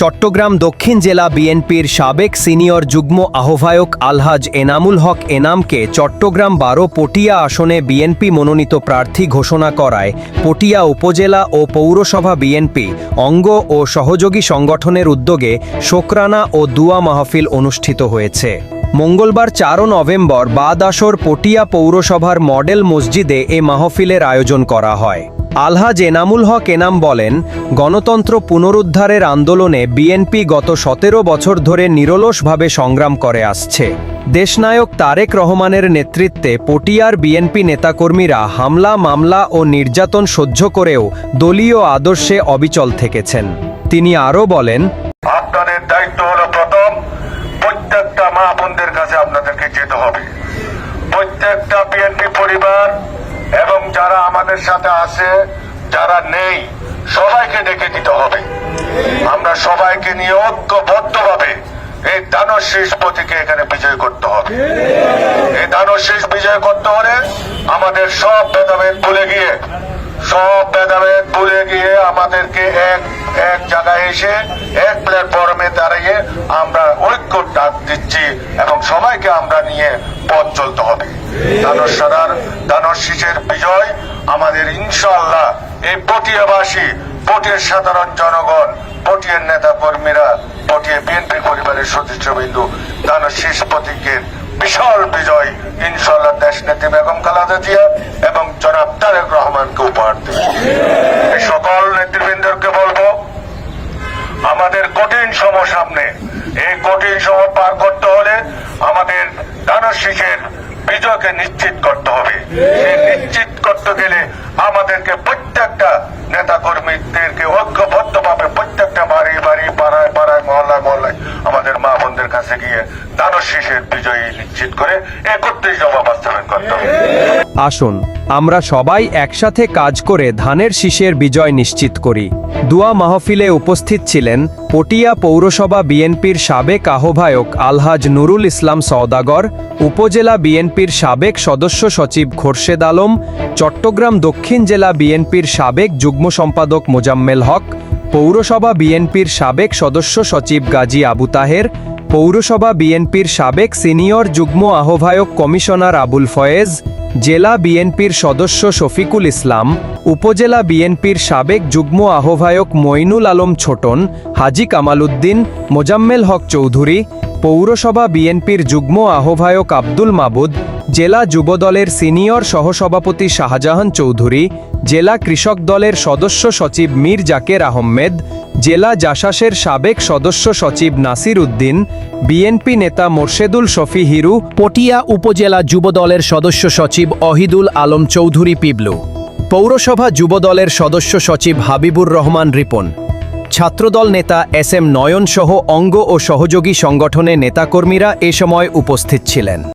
চট্টগ্রাম দক্ষিণ জেলা বিএনপির সাবেক সিনিয়র যুগ্ম আহ্বায়ক আলহাজ এনামুল হক এনামকে চট্টগ্রাম বারো পটিয়া আসনে বিএনপি মনোনীত প্রার্থী ঘোষণা করায় পটিয়া উপজেলা ও পৌরসভা বিএনপি অঙ্গ ও সহযোগী সংগঠনের উদ্যোগে শোকরানা ও দুয়া মাহফিল অনুষ্ঠিত হয়েছে। মঙ্গলবার চারো নভেম্বর বাদ আসর পটিয়া পৌরসভার মডেল মসজিদে এ মাহফিলের আয়োজন করা হয়। আলহাজ এনামুল হক এনাম বলেন, গণতন্ত্র পুনরুদ্ধারের আন্দোলনে বিএনপি গত সতেরো বছর ধরে নিরলসভাবে সংগ্রাম করে আসছে। দেশনায়ক তারেক রহমানের নেতৃত্বে পটিয়ার বিএনপি নেতাকর্মীরা হামলা, মামলা ও নির্যাতন সহ্য করেও দলীয় আদর্শে অবিচল থেকেছেন। তিনি আরও বলেন আপনাদের দায়িত্ব প্রথম, প্রত্যেকটা মা বোনদের কাছে আপনাদেরকে যেতে হবে। প্রত্যেকটা বিএনপি পরিবার আমাদের সাথে আছে, যারা নেই, সবাইকে ডেকে দিতে হবে। আমরা সবাইকে নিয়ে ঐক্যবদ্ধভাবে এই দানশীষ প্রতীকে এখানে বিজয় করতে হবে। এই দানশীষ বিজয় করতে হলে আমাদের সব ভেদাভেদ ভুলে গিয়ে, সব ভেদাভেদ ভুলে গিয়ে আমাদেরকে এক এক জায়গায় এসে, এক প্ল্যাটফর্মে দাঁড়িয়ে আমরা ঐক্য ডাক দিচ্ছি এবং সবাইকে আমরা নিয়ে পথ চলতে হবে। দানর সাদার বিজয়। আমাদের ইনশাআল্লাহ এই পটিয়াবাসী, পটিয়ার সাধারণ জনগণ, পটিয়ার নেতা কর্মীরা পটিয়া বিএনপি পরিবারের সদস্যবিন্দু, দানর শীষ প্রতীকের বিশাল বিজয় ইনশাল্লাহ দেশ নেত্রী বেগম খালাদা জিয়া এবং জনাব তারেক রহমানকে উপহার দেবে এই সকল নেতৃবৃন্দকে বলব আমাদের কঠিন সম সামনে এই কঠিন সময় পার করতে হলে আমাদের দানশীষের বিজয়কে নিশ্চিত করতে হবে। সে নিশ্চিত করতে গেলে আমাদেরকে প্রত্যেকটা নেতা কর্মীদেরকে ঐক্যবদ্ধ ভাবে প্রত্যেকটা বাড়ি বাড়ি, পাড়ায় পাড়ায়, মহল্লায় মহল্লায় আমাদের মা বোনদের কাছে গিয়ে দানশীষের বিজয়ী নিশ্চিত করে আসুন, আমরা সবাই একসাথে কাজ করে ধানের শীষের বিজয় নিশ্চিত করি। দুয়া মাহফিলে উপস্থিত ছিলেন পটিয়া পৌরসভা বিএনপির সাবেক আহ্বায়ক আলহাজ নুরুল ইসলাম সওদাগর, উপজেলা বিএনপির সাবেক সদস্য সচিব খোরশেদ আলম, চট্টগ্রাম দক্ষিণ জেলা বিএনপির সাবেক যুগ্ম সম্পাদক মোজাম্মেল হক, পৌরসভা বিএনপির সাবেক সদস্য সচিব গাজী আবু তাহের পৌরসভা বিএনপির সাবেক সিনিয়র যুগ্ম আহ্বায়ক কমিশনার আবুল ফয়েজ, জেলা বিএনপির সদস্য শফিকুল ইসলাম, উপজেলা বিএনপির সাবেক যুগ্ম আহ্বায়ক মইনুল আলম ছোটন, হাজি কামাল উদ্দিন মোজাম্মেল হক চৌধুরী, পৌরসভা বিএনপির যুগ্ম আহ্বায়ক আব্দুল মাবুদ জেলা যুবদলের সিনিয়র সহসভাপতি শাহজাহান চৌধুরী, জেলা কৃষক দলের সদস্য সচিব মীর জাকের আহমেদ, জেলা জাসাসের সাবেক সদস্য সচিব নাসির উদ্দিন, বিএনপি নেতা মোর্শেদুল শফি হিরু, পটিয়া উপজেলা যুবদলের সদস্য সচিব অহিদুল আলম চৌধুরী পিবলু, পৌরসভা যুবদলের সদস্য সচিব হাবিবুর রহমান রিপন, ছাত্রদল নেতা এস এম নয়ন সহ অঙ্গ ও সহযোগী সংগঠনের নেতাকর্মীরা এ সময় উপস্থিত ছিলেন।